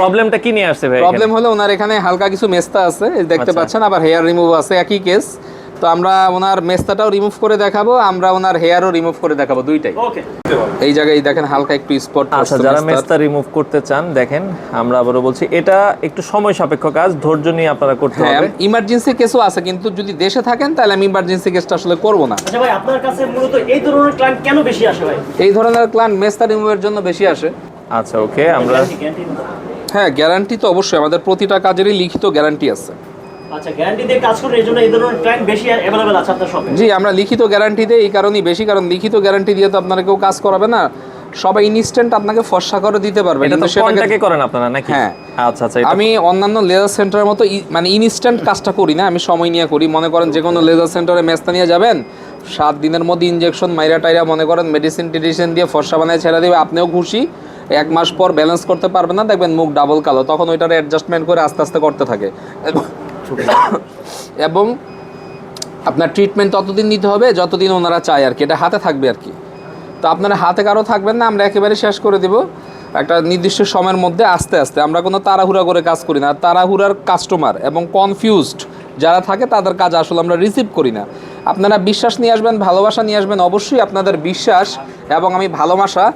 প্রবলেমটা কি নিয়ে আসছে ভাই প্রবলেম হলো ওনার এখানে হালকা কিছু মেস্তা আছে দেখতে আচ্ছা। পাচ্ছেন আবার হেয়ার রিমুভ আছে একই কেস তো আমরা ওনার মেস্তাটাও রিমুভ করে দেখাবো আমরা ওনার হেয়ারও রিমুভ করে দেখাবো দুইটাই। এই জায়গায় দেখেন হালকা একটু স্পট আচ্ছা যারা মেস্তা রিমুভ করতে চান দেখেন আমরা আবারও বলছি এটা একটু সময় সাপেক্ষ কাজ ধৈর্য নিয়ে আপনারা করতে হ্যাঁ হবে। ইমার্জেন্সি কেসও আছে কিন্তু যদি দেশে থাকেন তাহলে আমি ইমার্জেন্সি কেসটা আসলে করব না। আচ্ছা ভাই আপনার কাছে মূলত এই ধরনের ক্লায়েন্ট কেন বেশি আসে ভাই? এই ধরনের ক্লান মেস্তা রিমুভের জন্য বেশি আসে। আচ্ছা ওকে আমরা। হ্যাঁ গ্যারান্টি তো অবশ্যই। আমাদের প্রতিটা কাজেরই লিখিত গ্যারান্টি আছে। আচ্ছা গ্যারান্টি দিয়ে কাজ করেন এই জন্য এই ধরনের ক্লায়েন্ট বেশি অ্যাভেলেবেল আছে আপনার শপে জি আমরা লিখিত গ্যারান্টি দিই এই কারণেই বেশি কারণ লিখিত গ্যারান্টি দিয়ে তো আপনারা কেউ কাজ করাবে না। সবাই ইনস্ট্যান্ট আপনাকে ফর্সা করে দিতে পারবে। এটা তো সেটাকে করেন আপনারা নাকি? হ্যাঁ। আচ্ছা আচ্ছা আমি অন্যান্য লেজার সেন্টারের মতো মানে ইনস্ট্যান্ট কাজটা করি না আমি সময় নিয়ে করি। মনে করেন যে কোনো লেজার সেন্টারে মেস্তা নিয়ে যাবেন সাত দিনের মধ্যে ইনজেকশন মাইরা টাইরা মনে করেন মেডিসিন টেডিসিন দিয়ে ফর্সা বানায় ছেড়ে দিবে আপনিও খুশি। এক মাস পর ব্যালেন্স করতে পারবে না, দেখবেন মুখ ডাবল কালো, তখন ওইটার অ্যাডজাস্টমেন্ট করে আস্তে আস্তে করতে থাকে। এবং- আপনার ট্রিটমেন্ট ততদিন নিতে হবে, যতদিন ওনারা চায় আর কি, এটা হাতে থাকবে আর কি। তো আপনারা হাতে কারও থাকবেন না, আমরা একেবারে শেষ করে দিব। একটা নির্দিষ্ট সময়ের মধ্যে আস্তে আস্তে, আমরা কোনো তাড়াহুড়া করে কাজ করি না। তাড়াহুড়ার কাস্টমার এবং কনফিউজড যারা থাকে, তাদের কাজ আসলে আমরা রিসিভ করি না। আপনারা বিশ্বাস নিয়ে আসবেন, ভালোবাসা নিয়ে আসবেন, অবশ্যই আপনাদের বিশ্বাস এবং আমি ভালোবাসা